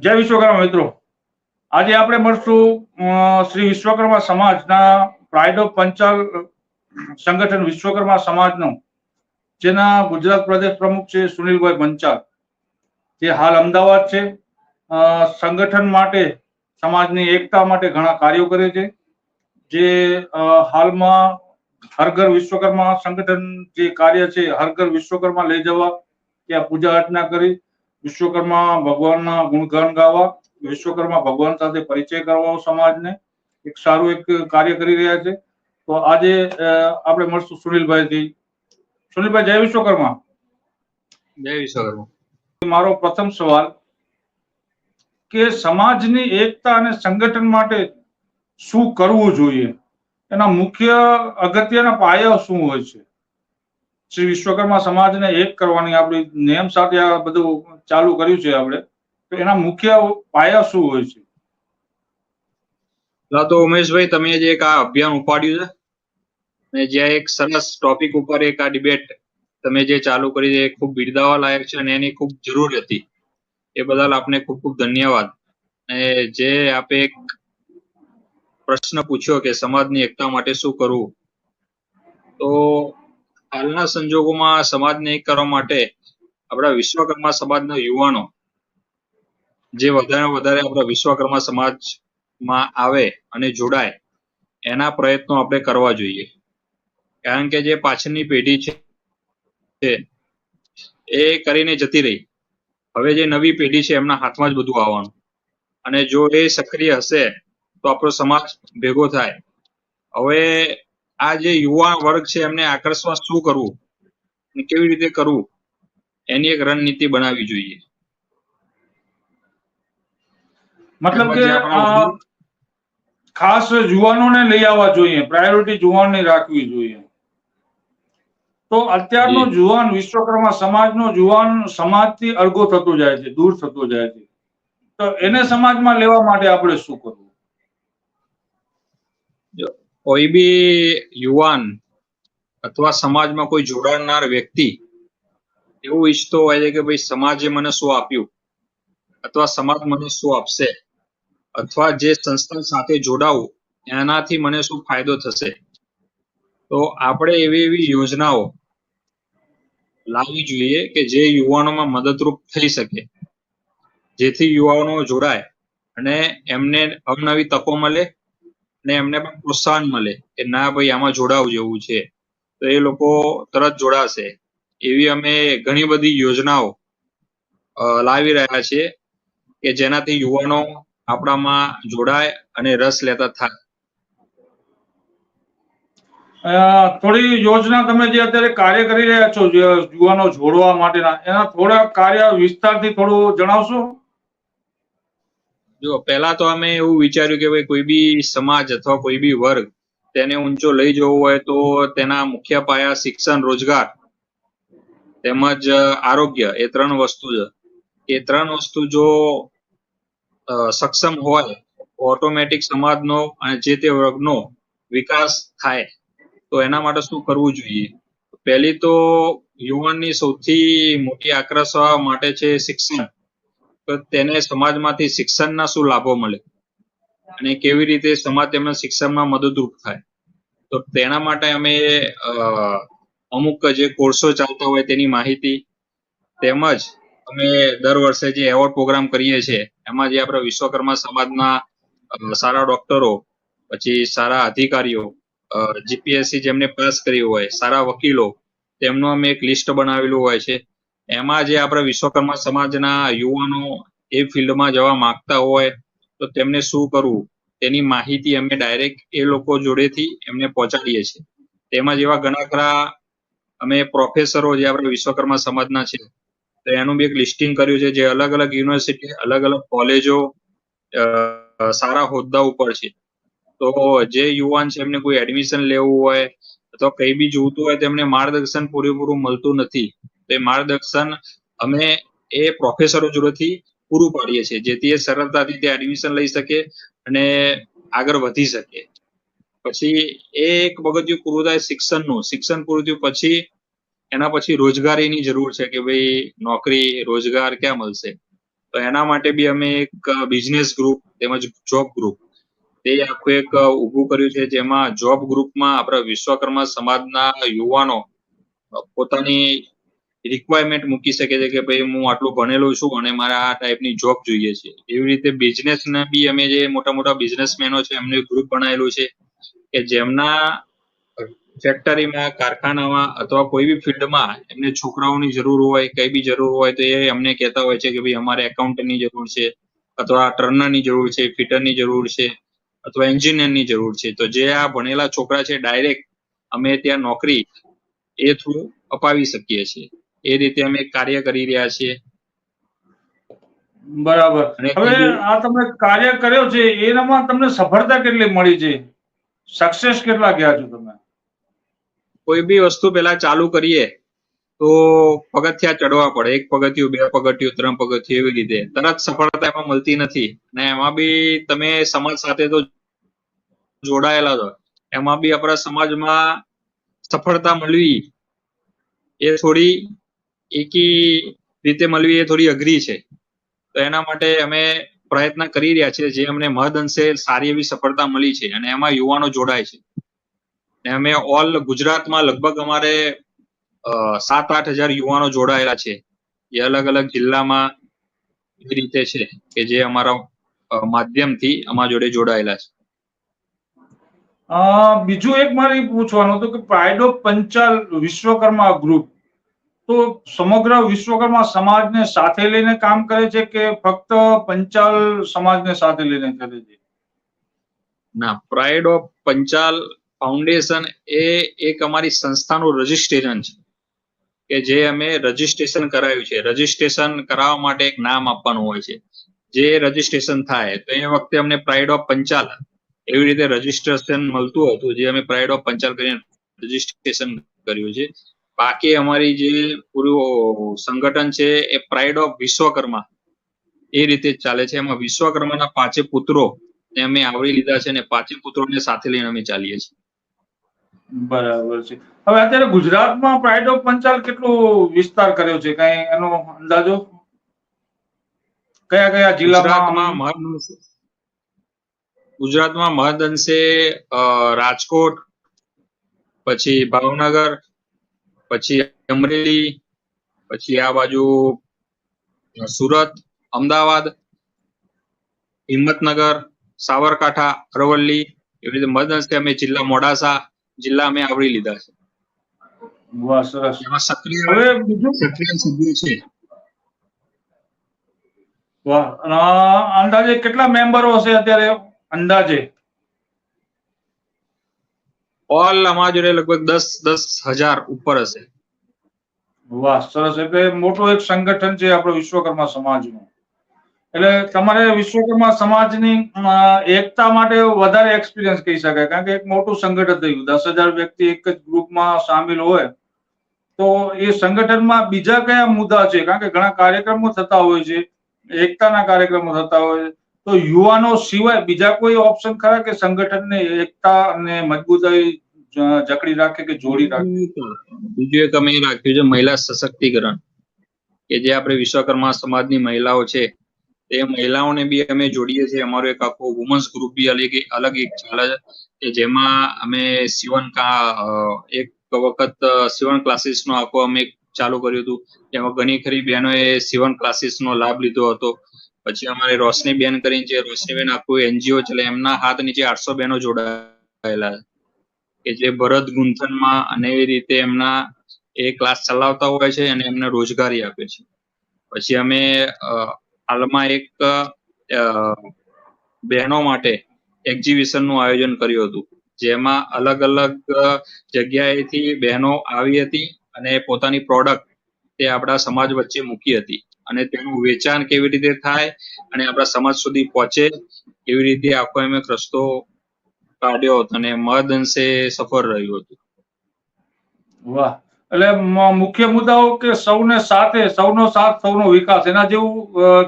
જય વિશ્વકર્મા મિત્રો. આજે આપણે મળશું શ્રી વિશ્વકર્મા સમાજના પ્રાઇડ ઓફ પંચાલ સંગઠન વિશ્વકર્મા સમાજનો, જેના ગુજરાત પ્રદેશ પ્રમુખ છે સુનિલભાઈ પંચાલ જે હાલ અમદાવાદ છે. સંગઠન માટે, સમાજની એકતા માટે ઘણા કાર્યો કરે છે. જે હાલમાં હર ઘર વિશ્વકર્મા સંગઠન જે કાર્ય છે, હર ઘર વિશ્વકર્મા લઈ જવા, ત્યાં પૂજા અર્ચના કરી વિશ્વકર્મા ભગવાનના ગુણગાન ગાવા વિશ્વકર્મા ભગવાન સાથે પરિચય કરવાનો સમાજને એક સારું એક કાર્ય કરી રહ્યા છે. તો આજે આપણે મળશું સુનિલભાઈથી. સુનિલભાઈ જય વિશ્વકર્મા. જય વિશ્વકર્મા. મારો પ્રથમ સવાલ કે સમાજની એકતા અને સંગઠન માટે શું કરવું જોઈએ? એના મુખ્ય અગત્યના પાયા શું હોય છે? શ્રી વિશ્વકર્મા સમાજને એક કરવાની આપણી નિયમ સાથે આ બધું ચાલુ કર્યું છે આપણે, તો એના મુખ્ય પાયા શું હોય છે? તો ઉમેશભાઈ, તમે જે એક આ અભિયાન ઉપાડ્યું છે અને જ્યાં એક સરસ ટોપિક ઉપર એક આ ડિબેટ તમે જે ચાલુ કરી છે ખૂબ બિરદાવા લાયક છે, અને એની ખૂબ જરૂર હતી. એ બદલ આપને ખૂબ ખૂબ ધન્યવાદ. અને જે આપે એક પ્રશ્ન પૂછ્યો કે સમાજની એકતા માટે શું કરવું? તો હાલના સંજોગોમાં સમાજને એક કરવા માટે આપણા વિશ્વકર્મા સમાજના યુવાનો જે વધારે વધારે આપણા વિશ્વકર્મા સમાજમાં આવે અને જોડાય, એના પ્રયત્નો આપણે કરવા જોઈએ. કારણ કે જે પાછળની પેઢી છે, એ કરીને જતી રહી. હવે જે નવી પેઢી છે, એમના હાથમાં જ બધું આવવાનું. અને જો એ સક્રિય હશે, તો આપણો સમાજ ભેગો થાય. હવે આ જે યુવા વર્ગ છે, એમને આકર્ષવા શું કરવું? કેવી રીતે કરવું? એની એક રણનીતિ બનાવવી જોઈએ. મતલબ કે ખાસ યુવાનોને લઈ આવવા જોઈએ પ્રાયોરિટી યુવાનની રાખવી જોઈએ. તો અત્યારનો જી. જુવાન વિશ્વકર્મા સમાજનો જુવાન સમાજથી અળગો થતો જાય છે દૂર થતો જાય છે. તો એને સમાજમાં લેવા માટે આપણે શું કરવું? કોઈ બી યુવાન અથવા સમાજમાં કોઈ જોડાનાર વ્યક્તિ એવું ઈચ્છતો હોય છે કે ભાઈ સમાજે મને શું આપ્યું? અથવા સમાજ મને શું આપશે? અથવા જે સંસ્થા સાથે જોડાવું, એનાથી મને શું ફાયદો થશે? તો આપણે એવી એવી યોજનાઓ લાવવી જોઈએ કે જે યુવાનોમાં મદદરૂપ થઈ શકે. જેથી યુવાનો જોડાય અને એમને અવનવી તકો મળે અને એમને પણ પ્રોત્સાહન મળે કે ના ભાઈ આમાં જોડાવું જેવું છે. તો એ લોકો તરત જોડાશે. એવી અમે ઘણી બધી યોજનાઓ લાવી રહ્યા છીએ કે જેનાથી યુવાનો આપણામાં જોડાય અને રસ લેતા થાય. થોડી યોજના તમે જે અત્યારે કાર્ય કરી રહ્યા છો યુવાનો જોડવા માટેના એના થોડા કાર્ય વિસ્તારથી થોડું જણાવશો? જો પહેલા તો અમે એવું વિચાર્યું કે ભાઈ કોઈ બી સમાજ અથવા કોઈ બી વર્ગ તેને ઊંચો લઈ જવો હોય તો તેના મુખ્ય પાયા શિક્ષણ રોજગાર તેમજ આરોગ્ય એ ત્રણ વસ્તુ છે. એ ત્રણ વસ્તુ જો સક્ષમ હોય ઓટોમેટિક સમાજનો અને જે તે વર્ગનો વિકાસ થાય. તો એના માટે શું કરવું જોઈએ? પહેલી તો યુવાનની સૌથી મોટી આકર્ષવા માટે છે શિક્ષણ. તો તેને સમાજમાંથી શિક્ષણના શું લાભો મળે? અને કેવી રીતે સમાજ તેમના શિક્ષણમાં મદદરૂપ થાય? તો તેના માટે અમે અમુક જે કોર્સો ચાલતા હોય તેની માહિતી તેમજ અમે દર વર્ષે જે એવોર્ડ પ્રોગ્રામ કરીએ છીએ, એમાં જે આપણા વિશ્વકર્મા સમાજના સારા ડોક્ટરો પછી સારા અધિકારીઓ જીપીએસસી જેમને પાસ કર્યું હોય, સારા વકીલો, તેમનું અમે એક લિસ્ટ બનાવેલું હોય છે. એમાં જે આપણા વિશ્વકર્મા સમાજના યુવાનો એ ફિલ્ડમાં જવા માંગતા હોય, તો તેમને શું કરવું? તેની માહિતી અમે ડાયરેક્ટ એ લોકો જોડેથી એમને પહોંચાડીએ છીએ. તેમાં જેવા ઘણા ખરા અમે પ્રોફેસરો જે આપણા વિશ્વકર્મા સમાજના છે, તો એનું બી એક લિસ્ટિંગ કર્યું છે જે અલગ અલગ યુનિવર્સિટી અલગ અલગ કોલેજો સારા હોદ્દા ઉપર છે. તો જે યુવાન છે, એમને કોઈ એડમિશન લેવું હોય અથવા કઈ બી જોતું હોય તેમને માર્ગદર્શન પૂરેપૂરું મળતું નથી. તો એ માર્ગદર્શન અમે એ પ્રોફેસરો જોડેથી પૂરું પાડીએ છીએ, જેથી એ સરળતાથી તે એડમિશન લઈ શકે અને આગળ વધી શકે. પછી એ એક પગથિયું પૂરું થાય શિક્ષણનું. શિક્ષણ પૂરું થયું પછી એના પછી રોજગારીની જરૂર છે કે ભાઈ નોકરી, રોજગાર ક્યાં મળશે? તો એના માટે બી અમે એક બિઝનેસ ગ્રુપ તેમજ જોબ ગ્રુપ તે આખું એક ઊભું કર્યું છે જેમાં જોબ ગ્રુપમાં આપણા વિશ્વકર્મા સમાજના યુવાનો પોતાની રિક્વાયરમેન્ટ મૂકી શકે છે કે ભાઈ હું આટલું ભણેલો છું અને મારે આ ટાઈપની જોબ જોઈએ છે. એવી રીતે બિઝનેસ ને બી અમે જે મોટા મોટા બિઝનેસમેનો છે એમનું ગ્રુપ બનાવેલું છે. કે જેમના ફેક્ટરીમાં કારખાનામાં અથવા કોઈ બી ફિલ્ડમાં એમને છોકરાઓની જરૂર હોય કઈ બી જરૂર હોય તો એ અમને કહેતા હોય છે કે ભાઈ અમારે એકાઉન્ટની જરૂર છે અથવા ટર્નરની જરૂર છે ફિટરની જરૂર છે અથવા એન્જિનિયરની જરૂર છે. તો જે આ ભણેલા છોકરા છે ડાયરેક્ટ અમે ત્યાં નોકરી એ થ્રુ અપાવી શકીએ છીએ. એ રીતે અમે કાર્ય કરી રહ્યા છીએ. બરાબર. હવે આ તમે કાર્ય કર્યો છે એનામાં તમને સફળતા કેટલી મળી છે? સક્સેસ કેટલા ગયા છો તમે? કોઈ બી વસ્તુ પેલા ચાલુ કરીએ તો પગથિયા ચડવા પડે. એક પગથિયું, બે પગથિયું, ત્રણ પગથિયું એવી રીતે. તરત સફળતા એમાં મળતી નથી. ને એમાં બી તમે સમાજ સાથે તો જોડાયેલા છો એમાં બી આપણા સમાજમાં સફળતા મળવી એ થોડી એકી રીતે મળવી એ થોડી અઘરી છે. તો એના માટે અમે પ્રયત્ન કરી રહ્યા છે જે અમને મહદ અંશે સારી એવી સફળતા મળી છે અને એમાં યુવાનો જોડાય છે. અમે ઓલ ગુજરાતમાં લગભગ અમારે સાત આઠ હજાર યુવાનો જોડાયેલા છે. એ અલગ અલગ જિલ્લામાં એ રીતે છે કે જે અમારા માધ્યમથી અમારા જોડે જોડાયેલા છે. બીજું એક મારે પૂછવાનું હતું કે પ્રાઇડ પંચાલ વિશ્વકર્મા ગ્રુપ તો સમગ્ર વિશ્વકર્મા સમાજને સાથે લઈને કામ કરે છે કે ફક્ત પંચાલ સમાજને સાથે લઈને કરે છે? ના પ્રાઇડ ઓફ પંચાલ ફાઉન્ડેશન એ એક અમારી સંસ્થાનું રજીસ્ટ્રેશન છે. કે જે અમે રજીસ્ટ્રેશન કરાવ્યું છે. રજીસ્ટ્રેશન કરાવવા માટે એક નામ આપવાનું હોય છે. જે રજીસ્ટ્રેશન થાય, તો એ વખતે અમને પ્રાઇડ ઓફ પંચાલ એવી રીતે રજીસ્ટ્રેશન મળતું હતું. જે અમે પ્રાઇડ ઓફ પંચાલ કરીને રજીસ્ટ્રેશન કર્યું છે. બાકી અમારી જે પૂરું સંગઠન છે એ પ્રાઇડ ઓફ વિશ્વકર્મા. એ રીતે ચાલે છે. એમાં વિશ્વકર્માના પાંચે પુત્રો ને અમે આવરી લીધા છે અને પાંચે પુત્રોને સાથે લઈને અમે ચાલીએ છીએ. બરાબર છે. હવે અત્યારે ગુજરાતમાં પ્રાઇડ ઓફ પંચાલ કેટલો વિસ્તાર કર્યો છે? કઈ એનો અંદાજો? કયા કયા જિલ્લામાં? ગુજરાતમાં મહદ અંશે રાજકોટ પછી ભાવનગર પછી અમરેલી પછી આ બાજુ સુરત અમદાવાદ હિંમતનગર સાબરકાંઠા અરવલ્લી એવી રીતે મદદ અમે જિલ્લા મોડાસા જિલ્લા અમે આવરી લીધા છે. વાહ સરસ. એમાં સક્રિય સક્રિય સભ્યો છે. વાહ અંદાજે કેટલા મેમ્બરો હશે અત્યારે અંદાજે? ઓલ આમાં જોડે લગભગ દસ દસ હજાર ઉપર હશે. વાહ, સરસ. એટલે મોટું એક સંગઠન છે આપણો વિશ્વકર્મા સમાજનું. એટલે તમારે વિશ્વકર્મા સમાજની એકતા માટે વધારે એક્સપિરિયન્સ કહી શકાય. કારણ કે એક મોટું સંગઠન થયું. દસ હજાર વ્યક્તિ એક જ ગ્રુપમાં સામેલ હોય, તો એ સંગઠનમાં બીજા કયા મુદ્દા છે? કારણ કે ઘણા કાર્યક્રમો થતા હોય છે. એકતાના કાર્યક્રમો થતા હોય. છે તો યુવાનો સિવાય બીજા કોઈ ઓપ્શન ખરા કે સંગઠનને એકતા અને મજબૂતાઈ જકડી રાખે કે જોડી રાખે? બીજું એક અમે રાખ્યું છે મહિલા સશક્તિકરણ. કે જે આપણે વિશ્વકર્મા સમાજની મહિલાઓ છે તે મહિલાઓને બી અમે જોડીએ છીએ. અમારો એક આખો વુમન્સ ગ્રુપ બી અલગ અલગ એક ચાલે કે જેમાં અમે સિવન કા એક વખત સિવન સીવણ ક્લાસીસ નો આખો અમે ચાલુ કર્યું હતું. જેમાં ઘણી ખરી બહેનોએ સિવન ક્લાસીસ નો લાભ લીધો હતો. પછી અમારે રોશની બેન કરીને છે. રોશની બેન આખું એનજીઓ છે. એમના હાથ નીચે આઠસો બહેનો જોડાયેલા છે. કે જે ભરત ગુંથનમાં અને એ રીતે એમના એ ક્લાસ ચલાવતા હોય છે અને એમને રોજગારી આપે છે. પછી અમે હાલમાં એક બહેનો માટે એક્ઝિબિશનનું આયોજન કર્યું હતું. જેમાં અલગ અલગ જગ્યાએથી બહેનો આવી હતી અને પોતાની પ્રોડક્ટ તે આપણા સમાજ વચ્ચે મૂકી હતી. અને તેનું વેચાણ કેવી રીતે થાય અને આપણા સમાજ સુધી પહોંચે, એવી રીતે આખો અમે રસ્તો કાઢ્યો હતો અને મહદ અંશે સફળ રહ્યું હતું. વાહ. એટલે મુખ્ય મુદ્દાઓ કે સૌને સાથે સૌનો સાથ સૌનો વિકાસ એના જેવું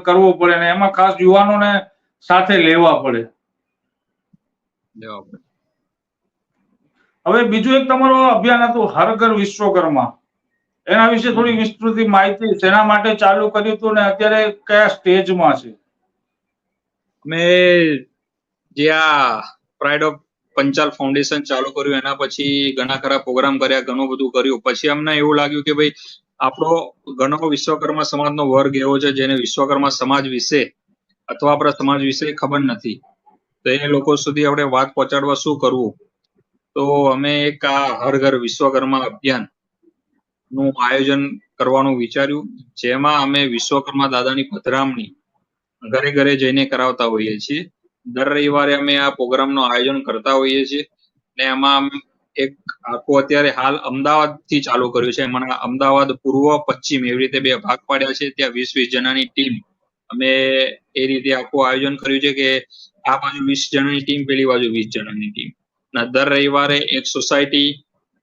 કરવું પડે ને એમાં ખાસ યુવાનોને સાથે લેવા પડે. લેવા પડે. હવે બીજું એક તમારો અભિયાન હતું હર ઘર વિશ્વકર્મા. એના વિશે થોડી વિસ્તૃત માહિતી શેના માટે ચાલુ કર્યું હતું ને અત્યારે કયા સ્ટેજમાં છે? અમે જે આ પ્રાઇડ ઓફ પંચાલ ફાઉન્ડેશન ચાલુ કર્યું, એના પછી ઘણા ખરા પ્રોગ્રામ કર્યા, ઘણું બધું કર્યું. પછી અમને એવું લાગ્યું કે ભાઈ, આપણો ઘણો વિશ્વકર્મા સમાજનો વર્ગ એવો છે જેને વિશ્વકર્મા સમાજ વિશે અથવા આપણા સમાજ વિશે ખબર નથી. તો એ લોકો સુધી આપણે વાત પહોંચાડવા શું કરવું? તો અમે એક આ હર ઘર વિશ્વકર્મા અભિયાનનું આયોજન કરવાનું વિચાર્યું, જેમાં અમે વિશ્વકર્મા દાદાની પધરામણી ઘરે ઘરે જઈને કરાવતા હોઈએ છીએ. દર રવિવારે અમે આ પ્રોગ્રામનું આયોજન કરતા હોઈએ છીએ ને એમાં એક આખો અત્યારે હાલ અમદાવાદથી ચાલુ કર્યું છે. એમાં અમદાવાદ પૂર્વ પશ્ચિમ એવી રીતે બે ભાગ પાડ્યા છે. ત્યાં વીસ વીસ જણાની ટીમ અમે એ રીતે આખું આયોજન કર્યું છે કે આ બાજુ વીસ જણાની ટીમ, પેલી બાજુ વીસ જણાની ટીમ. ના દર રવિવારે એક સોસાયટી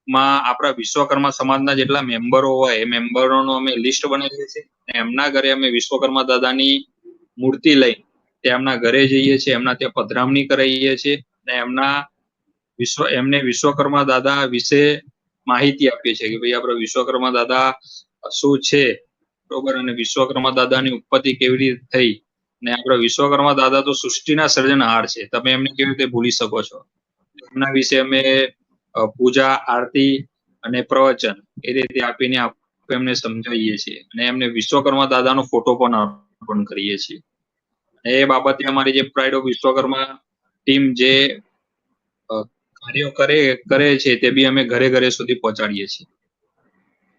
માં આપણા વિશ્વકર્મા સમાજના જેટલા મેમ્બરો હોય, એ મેમ્બરોનો અમે લિસ્ટ બનાવીએ છીએ એમના ઘરે અમે વિશ્વકર્મા દાદાની મૂર્તિ લઈ તેમના ઘરે જઈએ છીએ, એમના ત્યાં પધરામણી કરાવીએ છીએ અને એમના વિશ્વ, એમને વિશ્વકર્મા દાદા વિશે માહિતી આપીએ છીએ કે ભાઈ આપણા વિશ્વકર્મા દાદા શું છે, બરોબર? અને વિશ્વકર્મા દાદાની ઉત્પત્તિ કેવી રીતે થઈ? ને આપણા વિશ્વકર્મા દાદા તો સૃષ્ટિના સર્જનહાર છે. તમે એમને કેવી રીતે ભૂલી શકો છો? એમના વિશે અમે પૂજા, આરતી અને પ્રવચન એ રીતે આપીને એમને સમજાવીએ છીએ. અને એમને વિશ્વકર્મા દાદાનો ફોટો પણ અર્પણ કરીએ છીએ. એ બાબતે અમારી જે પ્રાઇડ ઓફ વિશ્વકર્મા ટીમ જે કાર્યો કરે કરે છે તે બી અમે ઘરે ઘરે સુધી પહોંચાડીએ છીએ.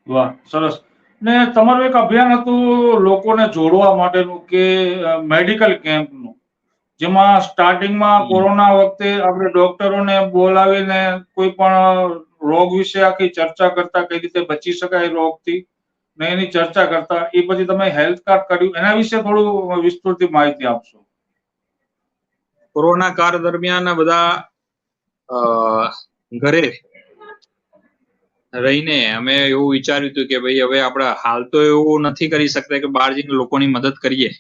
વાહ સરસ. ને તમારું એક અભિયાન હતું લોકોને જોડવા માટેનું કે મેડિકલ કેમ્પનું જેમાં સ્ટાર્ટિંગમાં કોરોના વખતે આપણે ડોક્ટરોને બોલાવીને કોઈ પણ રોગ વિશે આખી ચર્ચા કરતા કઈ રીતે બચી શકાય રોગથી? ને એની ચર્ચા કરતા, એ પછી તમે હેલ્થ કાર્ડ કર્યું, એના વિશે થોડું વિસ્તૃત માહિતી આપશો? કોરોના કાળ દરમિયાન બધા ઘરે રહીને અમે એવું વિચાર્યું હતું કે ભાઈ હવે આપણે હાલ તો એવું નથી કરી શકતા કે બહાર જઈને લોકોની મદદ કરીએ.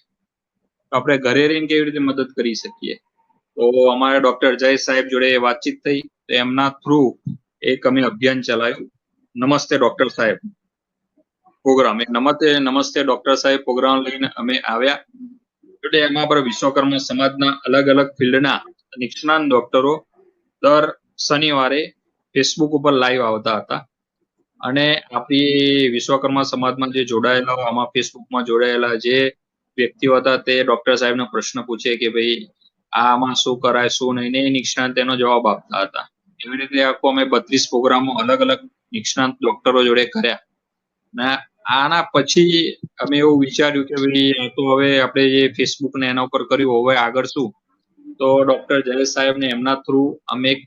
આપણે ઘરે રહીને કેવી રીતે મદદ કરી શકીએ? તો અમારા ડોક્ટર જય સાહેબ જોડે વાતચીત થઈ, તો એમના થ્રુ એક અમે અભિયાન ચલાવ્યું નમસ્તે ડોક્ટર સાહેબ. પ્રોગ્રામ. એક નમસ્તે નમસ્તે ડોક્ટર સાહેબ, પ્રોગ્રામ લઈને અમે આવ્યા. એટલે એમાં પર વિશ્વકર્મા સમાજના અલગ અલગ ફિલ્ડના નિષ્ણાંત ડોક્ટરો દર શનિવારે ફેસબુક ઉપર લાઈવ આવતા હતા. અને આપણી વિશ્વકર્મા સમાજમાં જે જોડાયેલા આમાં ફેસબુકમાં જોડાયેલા જે વ્યક્તિઓ હતા, તે ડોક્ટર સાહેબનો પ્રશ્ન પૂછે કે ભાઈ, આમાં શું કરાય, શું નહીં એ નિષ્ણાંત તેનો જવાબ આપતા હતા. એવી રીતે આખું અમે બત્રીસ પ્રોગ્રામો અલગ અલગ નિષ્ણાંત ડોક્ટરો જોડે કર્યા. ને આના પછી અમે એવું વિચાર્યું કે ભાઈ તો હવે આપણે જે ફેસબુક ને એના ઉપર કર્યું, હવે આગળ શું? તો ડોક્ટર જયેશ સાહેબ ને એમના થ્રુ અમે એક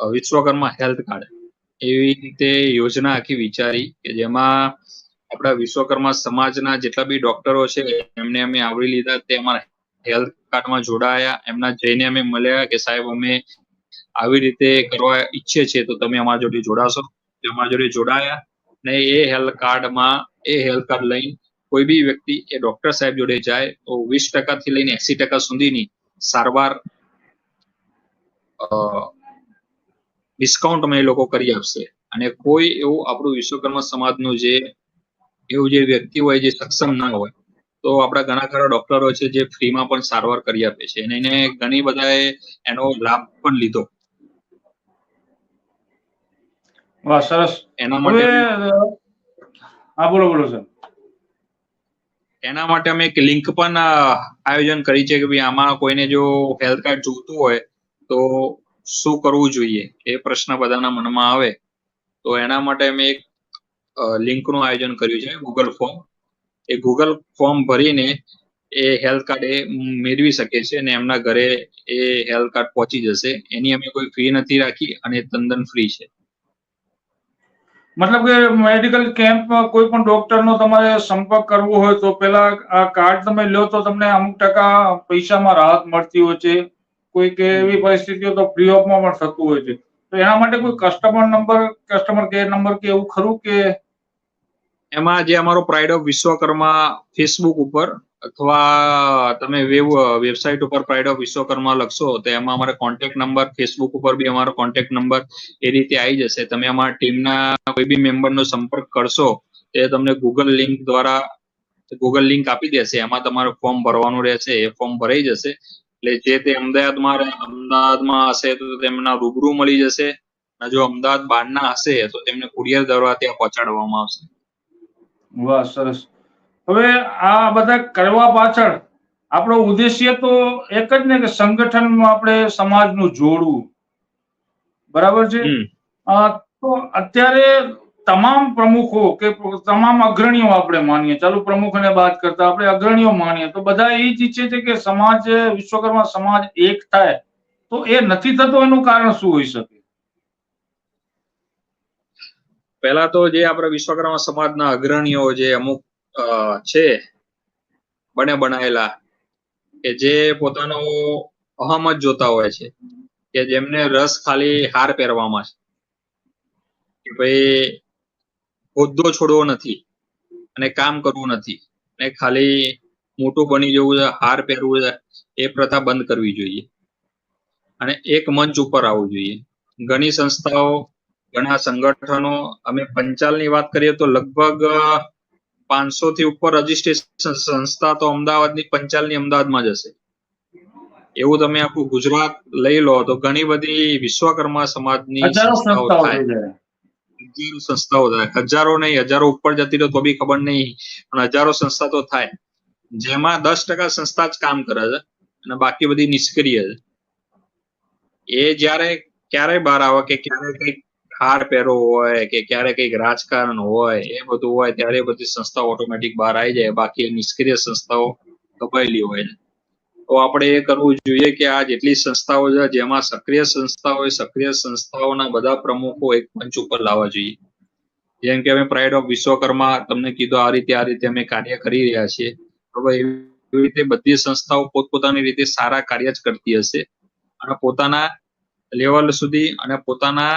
વિશ્વકર્મા હેલ્થ કાર્ડ એવી રીતે યોજના આખી વિચારી કે જેમાં આપણા વિશ્વકર્મા સમાજના જેટલા બી ડોક્ટરો છે, એમને અમે આવરી લીધા, તે અમારા હેલ્થ કાર્ડમાં જોડાયા, એમના જઈને અમે મળ્યા કે સાહેબ અમે આવી રીતે કરવા ઈચ્છે છે તો તમે અમારા જોડે જોડાશો? અમારા જોડે જોડાયા ને એ હેલ્થ કાર્ડમાં એ હેલ્થ કાર્ડ લઈને કોઈ બી વ્યક્તિ એ ડોક્ટર સાહેબ જોડે જાય, તો વીસ ટકાથી લઈને એસી ટકા સુધીની સારવાર ડિસ્કાઉન્ટમાં એ લોકો કરી આપશે. અને કોઈ એવું આપણું વિશ્વકર્મા સમાજનું જે, એવું જે વ્યક્તિ હોય, જે સક્ષમ ના હોય, તો આપણા ઘણા ખરા ડોક્ટરો છે જે ફ્રીમાં પણ સારવાર કરી આપે છે. અને એને ઘણી બધાએ એનો લાભ પણ લીધો. વાહ સરસ. એના માટે હા બોલો બોલો સર એના માટે અમે એક લિંક પણ આયોજન કરી છે કે ભાઈ આમાં કોઈને જો હેલ્થ કાર્ડ જોઈતું હોય તો શું કરવું જોઈએ? એ પ્રશ્ન બધાના મનમાં આવે. તો એના માટે અમે એક લિંકનું આયોજન કર્યું છે ગૂગલ ફોર્મ એ ગૂગલ ફોર્મ ભરીને એ હેલ્થ કાર્ડ એ મેળવી શકે છે અને એમના ઘરે એ હેલ્થ કાર્ડ પહોંચી જશે. એની અમે કોઈ ફી નથી રાખી અને તદ્દન ફ્રી છે. મતલબ કે મેડિકલ કેમ્પમાં કોઈ પણ ડોક્ટરનો તમારે સંપર્ક કરવો હોય તો પેલા આ કાર્ડ તમે લો તો તમને અમુક ટકા પૈસામાં રાહત મળતી હોય છે. કોઈ કે એવી પરિસ્થિતિઓ તો ફ્રી ઓફમાં પણ થતું હોય છે. તો એના માટે કોઈ customer number customer care number કે એવું ખરું કે એમાં જે અમારો પ્રાઇડ ઓફ વિશ્વકર્મા ફેસબુક ઉપર અથવા તમે વેબ, વેબસાઇટ ઉપર પ્રાઇડ ઓફ વિશ્વકર્મા લખશો, તો એમાં અમારા કોન્ટેક્ટ નંબર ફેસબુક ઉપર બી અમારો કોન્ટેક્ટ નંબર એ રીતે આવી જશે. તમે અમારા ટીમના કોઈ બી મેમ્બરનો સંપર્ક કરશો, તે તમને ગૂગલ લિંક દ્વારા ગૂગલ લિંક આપી દેશે. એમાં તમારે ફોર્મ ભરવાનું રહેશે. એ ફોર્મ ભરાઈ જશે. એટલે જે તે અમદાવાદમાં અમદાવાદમાં હશે તો તેમના રૂબરૂ મળી જશે. અને જો અમદાવાદ બહારના હશે, તો તેમને કુરિયર દ્વારા ત્યાં પહોંચાડવામાં આવશે. વાહ, સરસ. હવે આ બધા કરવા પાછળ આપણો ઉદ્દેશ્ય તો એક જ ને કે સંગઠનમાં આપણે સમાજનું જોડવું. બરાબર છે? તો અત્યારે તમામ પ્રમુખો કે તમામ અગ્રણીઓ આપણે માનીએ. ચાલો પ્રમુખને વાત કરતા આપણે અગ્રણીઓ માનીએ. તો બધા એ જ ઈચ્છે છે કે સમાજ વિશ્વકર્મા સમાજ એક થાય. તો એ નથી થતો એનું કારણ શું હોઈ શકે? પહેલા તો જે આપણા વિશ્વકર્મા સમાજના અગ્રણીઓ જે અમુક છે. બને બનાયેલા કે જે પોતાનો અહમ જ જોતા હોય છે. કે જેમને રસ ખાલી હાર પહેરવામાં છે. કે ભાઈ, હોદ્દો છોડવો નથી અને કામ કરવું નથી ને ખાલી મોટું બની જવું છે, હાર પહેરવું છે, એ પ્રથા બંધ કરવી જોઈએ. અને એક મંચ ઉપર આવવું જોઈએ. ઘણી સંસ્થાઓ, ઘણા સંગઠનો, અમે પંચાલની વાત કરીએ તો લગભગ પાંચસો થી ઉપર રજીસ્ટ્રેશન સંસ્થા તો અમદાવાદની પંચાલની અમદાવાદમાં જ હશે. એવું તમે આખું ગુજરાત લઈ લો તો ઘણી બધી વિશ્વકર્મા સમાજની સંસ્થાઓ થાય. હજારો સંસ્થાઓ થાય. હજારો નહીં હજારો ઉપર જતી રહો તો બી ખબર નહીં પણ હજારો સંસ્થા તો થાય. જેમાં દસ ટકા સંસ્થા જ કામ કરે છે અને બાકી બધી નિષ્ક્રિય છે. એ જ્યારે ક્યારે બહાર આવે કે ક્યારે કંઈક હાર પહેરો હોય કે ક્યારે કંઈક રાજકારણ હોય, એ બધું હોય, ત્યારે બધી સંસ્થાઓ ઓટોમેટિક બહાર આવી જાય. બાકી નિષ્ક્રિય સંસ્થાઓ દબાયેલી હોય તો આપણે એ કરવું જોઈએ કે આ જેટલી સંસ્થાઓ છે, જેમાં સક્રિય સંસ્થાઓ હોય, સક્રિય સંસ્થાઓના બધા પ્રમુખો એક મંચ ઉપર લાવવા જોઈએ. જેમ કે અમે પ્રાઇડ ઓફ વિશ્વકર્મા તમને કીધું, આ રીતે આ રીતે અમે કાર્ય કરી રહ્યા છીએ. બરોબર એવી રીતે બધી સંસ્થાઓ પોતપોતાની રીતે સારા કાર્ય જ કરતી હશે. અને પોતાના લેવલ સુધી અને પોતાના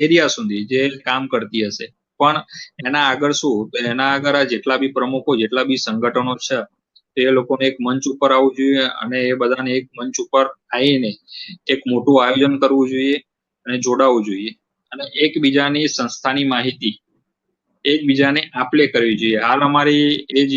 એરિયા સુધી જે કામ કરતી હશે. પણ એના આગળ શું? એના આગળ આ જેટલા બી પ્રમુખો, જેટલા બી સંગઠનો છે, તે લોકોને એક મંચ ઉપર આવવું જોઈએ અને એ બધાને એક મંચ ઉપર આવીને એક મોટું આયોજન કરવું જોઈએ અને જોડાવવું જોઈએ. અને એકબીજાની સંસ્થાની માહિતી એકબીજાને આપલે કરવી જોઈએ. હાલ અમારી એ જ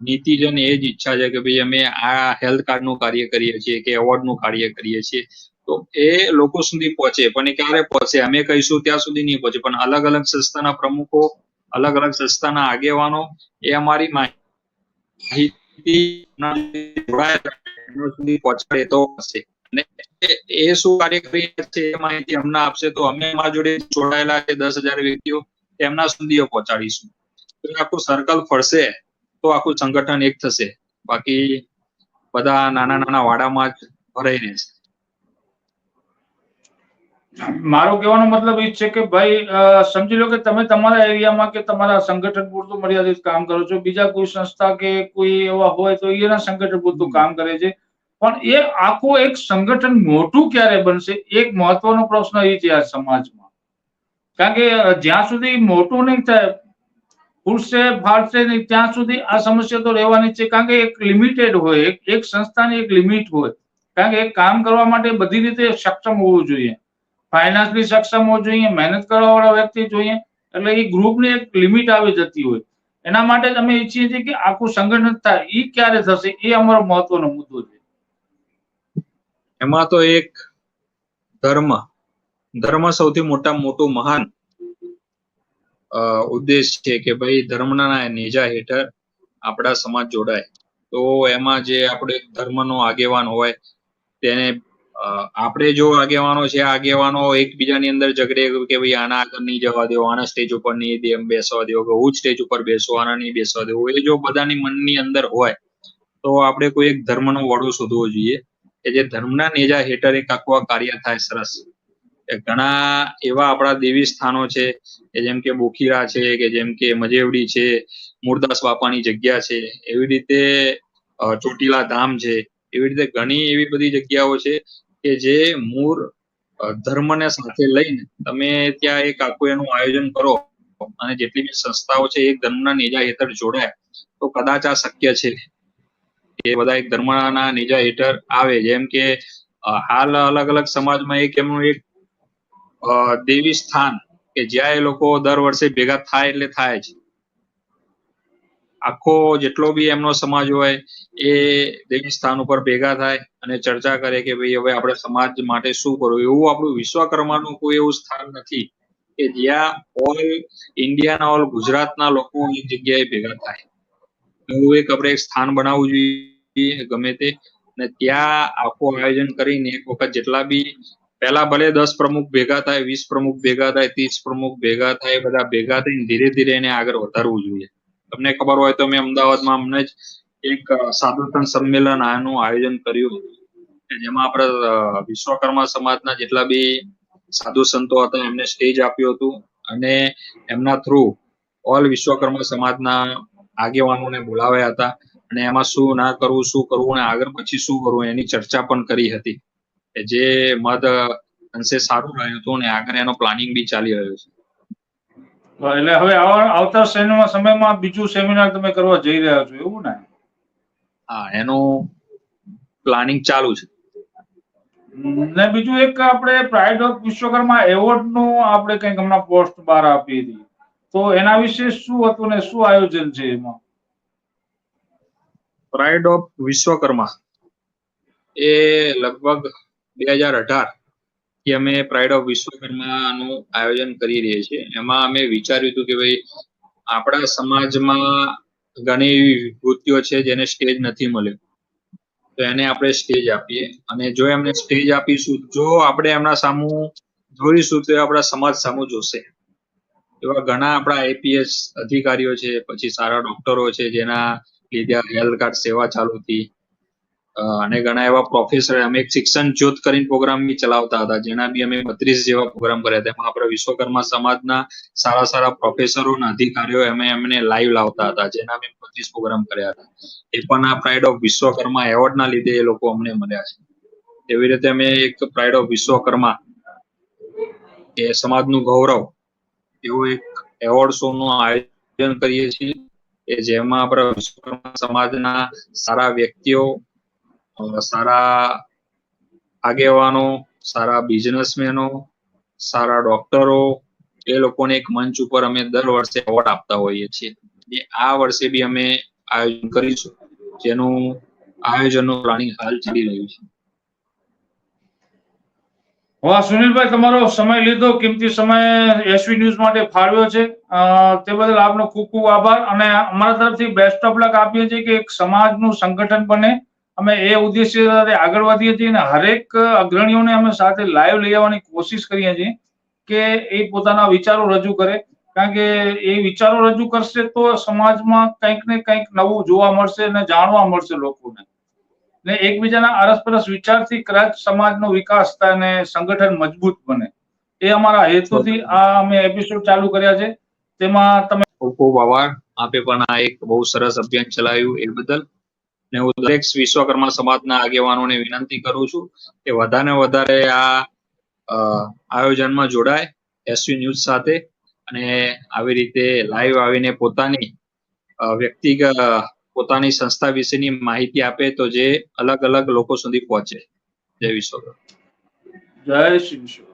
નીતિ છે ને એ જ ઈચ્છા છે કે ભાઈ અમે આ હેલ્થ કાર્ડનું કાર્ય કરીએ છીએ કે એવોર્ડનું કાર્ય કરીએ છીએ. તો એ લોકો સુધી પહોંચે, પણ એ ક્યારે પહોંચે? અમે કહીશું ત્યાં સુધી નહીં પહોંચે, પણ અલગ અલગ સંસ્થાના પ્રમુખો, અલગ અલગ સંસ્થાના આગેવાનો, એ અમારી માહિતી પહોંચાડે તો હશે. એ- શું કાર્ય કરી છે, એ માહિતી અમને આપશે તો અમે અમારા જોડે જોડાયેલા છે દસ હજાર વ્યક્તિઓ તેમના સુધી પહોંચાડીશું. આખું સર્કલ ફરશે, તો આખું સંગઠન એક થશે. બાકી બધા નાના નાના વાડામાં જ ભરાઈ રહેશે. મારો કહેવાનો મતલબ એ છે કે ભાઈ સમજી લો કે તમે તમારા એરિયામાં કે તમારા સંગઠન પૂરતું મર્યાદિત કામ કરો છો. બીજા કોઈ સંસ્થા કે કોઈ એવા હોય તો એના સંગઠન પૂરતું કામ કરે છે. પણ એ આખું એક સંગઠન મોટું ક્યારે બનશે? એક મહત્વનો પ્રશ્ન એ છે આ સમાજમાં. કારણ કે જ્યાં સુધી મોટું નહીં થાય ફૂટશે ફાટશે નહીં, ત્યાં સુધી આ સમસ્યા તો રહેવાની છે. કારણ કે એક લિમિટેડ હોય એક સંસ્થાની એક લિમિટ હોય. કારણ કે એક કામ કરવા માટે બધી રીતે સક્ષમ હોવું જોઈએ. ફાઇનાન્સલી સક્ષમ હોવો જોઈએ, મહેનત કરવા વાળા વ્યક્તિ જોઈએ, એટલે એ ગ્રુપની એક લિમિટ આવી જતી હોય. એના માટે અમે ઈચ્છીએ છીએ કે આખું સંગઠન થાય. એ ક્યારે થશે? એ અમારો મહત્વનો મુદ્દો છે. એમાં તો એક ધર્મ ધર્મ સૌથી મોટા મોટું મહાન ઉદ્દેશ છે કે ભાઈ ધર્મના નેજા હેઠળ આપણા સમાજ જોડાય. તો એમાં જે આપણે ધર્મનો આગેવાન હોય, તેને આપણે જો આગેવાનો છે આગેવાનો એકબીજાની અંદર ઝઘડે કે ભાઈ આના આગળ નહીં જવા દેવો, આના સ્ટેજ ઉપર નહીં બેસવા દેવો કે હું સ્ટેજ ઉપર બેસો, આના નહીં બેસવા દેવો, એ જો બધાની મનની અંદર હોય, તો આપણે કોઈ એક ધર્મનો વડો શોધવો જોઈએ કે જે ધર્મના નેજા હેઠળ એક આખું કાર્ય થાય સરસ. ઘણા એવા આપણા દેવી સ્થાનો છે, કે જેમ કે બોખીરા છે, કે જેમ કે મજેવડી છે મૂળદાસ બાપાની જગ્યા છે, એવી રીતે ચોટીલા ધામ છે, એવી રીતે ઘણી એવી બધી જગ્યાઓ છે કે જે મૂળ ધર્મને સાથે લઈને તમે ત્યાં એક આખું એનું આયોજન કરો અને જેટલી બી સંસ્થાઓ છે, એક ધર્મના નેજા હેઠળ જોડાય, તો કદાચ આ શક્ય છે. એ બધા એક ધર્મના નેજા હેઠળ આવે. જેમ કે હાલ અલગ અલગ સમાજમાં એક એમનું એક દેવી સ્થાન કે જ્યાં એ લોકો દર વર્ષે ભેગા થાય એટલે થાય જ. આખો જેટલો બી એમનો સમાજ હોય, એ દેવી સ્થાન ઉપર ભેગા થાય અને ચર્ચા કરે કે ભાઈ હવે આપણે સમાજ માટે શું કરવું? એવું આપણું વિશ્વકર્માનું કોઈ એવું સ્થાન નથી કે જ્યાં ઓલ ઇન્ડિયાના ઓલ ગુજરાતના લોકો એક જગ્યાએ ભેગા થાય. એવું એક આપણે એક સ્થાન બનાવવું જોઈએ ગમે તે. અને ત્યાં આખું આયોજન કરીને એક વખત જેટલા બી પહેલા ભલે દસ પ્રમુખ ભેગા થાય, વીસ પ્રમુખ ભેગા થાય, ત્રીસ પ્રમુખ ભેગા થાય બધા ભેગા થઈને ધીરે ધીરે એને આગળ વધારવું જોઈએ. તમને ખબર હોય તો મેં અમદાવાદમાં હમણાં જ એક સાધુતન સંમેલન આનું આયોજન કર્યું જેમાં આપણે વિશ્વકર્મા સમાજના જેટલા બી સાધુ સંતો હતા, એમને સ્ટેજ આપ્યું હતું અને એમના થ્રુ ઓલ વિશ્વકર્મા સમાજના આગેવાનોને બોલાવ્યા હતા અને એમાં શું ના કરવું, શું કરવું અને આગળ પછી શું કરવું એની ચર્ચા પણ કરી હતી. જે મદ અંશે સારું રહ્યું હતું અને આગળ એનો પ્લાનિંગ બી ચાલી રહ્યો છે. એટલે હવે આવતા સેમિનાર સમયમાં બીજું સેમિનાર તમે કરવા જઈ રહ્યા છો એવું ને? હા એનું પ્લાનિંગ ચાલુ છે. ને બીજું એક આપણે પ્રાઇડ ઓફ વિશ્વકર્મા એવોર્ડનું આપણે કંઈક હમણાં પોસ્ટ બહાર આપી હતી. તો એના વિશે શું હતું ને શું આયોજન છે એમાં? Pride of Vishwakarma. એ લગભગ બે હજાર અઢાર થી અમે પ્રાઇડ ઓફ વિશ્વકર્માનું આયોજન કરી રહ્યા છીએ. એમાં અમે વિચાર્યું હતું કે ભાઈ, આપણા સમાજમાં ઘણી એવી વિભૂતિઓ છે જેને સ્ટેજ નથી મળ્યો. તો એને આપણે સ્ટેજ આપીએ. અને જો એમને સ્ટેજ આપીશું, જો આપણે એમના સામુ જોઈશું, તો આપણા સમાજ સામુ જોશે. એવા ઘણા આપણા આઈપીએસ અધિકારીઓ છે, પછી સારા ડોક્ટરો છે જેના લીધે હેલ્થ કાર્ડ સેવા ચાલુ હતી. અને ઘણા એવા પ્રોફેસર અમે એક શિક્ષણ જ્યોત કરીને પ્રોગ્રામ બી ચલાવતા હતા, જેના બી અમે બત્રીસ જેવા પ્રોગ્રામ કર્યા હતા. એમાં આપણે વિશ્વકર્મા સમાજના સારા સારા પ્રોફેસરો અને અધિકારીઓ અમે એમને લાઈવ લાવતા હતા, જેના અમે બત્રીસ પ્રોગ્રામ કર્યા હતા. એ પણ આ પ્રાઇડ ઓફ વિશ્વકર્મા એવોર્ડ ના લીધે એ લોકો અમને મળ્યા છે. એવી રીતે અમે એક પ્રાઇડ ઓફ વિશ્વકર્મા એ સમાજનું ગૌરવ એવું એક એવોર્ડ શો નું આયોજન કરીએ છીએ, કે જેમાં આપણે વિશ્વકર્મા સમાજના સારા વ્યક્તિઓ સારા આગેવાનો, સારા બિઝનેસમેનો, સારા ડોક્ટરો, એ લોકોને એક મંચ ઉપર અમે દર વર્ષે એવોર્ડ આપતા હોઈએ છીએ. આ વર્ષે બી અમે આયોજન કરીશું, જેનું આયોજનનું પ્લાનિંગ હાલ ચાલી રહ્યું છે. વાહ, સુનિલભાઈ, તમારો સમય લીધો, કિંમતી સમય એસવી ન્યૂઝ માટે ફાળવ્યો છે. તે બદલ આપનો ખૂબ ખૂબ આભાર. અને અમારા તરફથી બેસ્ટ ઓફ લક આપીએ છીએ કે એક સમાજનું સંગઠન બને અમે એ ઉદ્દેશ્ય સાથે આગળ વધીએ છીએ અને હરેક અગ્રણીઓને અમે સાથે લાઈવ લઈ આવવાની કોશિશ કરીએ છીએ કે એ પોતાના વિચારો રજૂ કરે. કારણ કે એ વિચારો રજૂ કરશે તો સમાજમાં કંઈક ને કંઈક નવું જોવા મળશે અને જાણવા મળશે લોકોને. ને એકબીજાના અરસપરસ વિચારથી કદાચ સમાજનો વિકાસ થાય અને સંગઠન મજબૂત બને. એ અમારા હેતુથી આ અમે એપિસોડ ચાલુ કર્યા છે. તેમાં તમે ખૂબ ખૂબ આભાર. આપે પણ આ એક બહુ સરસ અભિયાન ચલાવ્યું એ બદલ. ને હું દરેક વિશ્વકર્મા સમાજના આગેવાનોને વિનંતી કરું છું કે વધારે વધારે આ આયોજનમાં જોડાય એસવી ન્યૂઝ સાથે અને આવી રીતે લાઈવ આવીને પોતાની વ્યક્તિગત પોતાની સંસ્થા વિશેની માહિતી આપે તો જે અલગ અલગ લોકો સુધી પહોંચે. જય વિશ્વકર્મા. જય શ્રી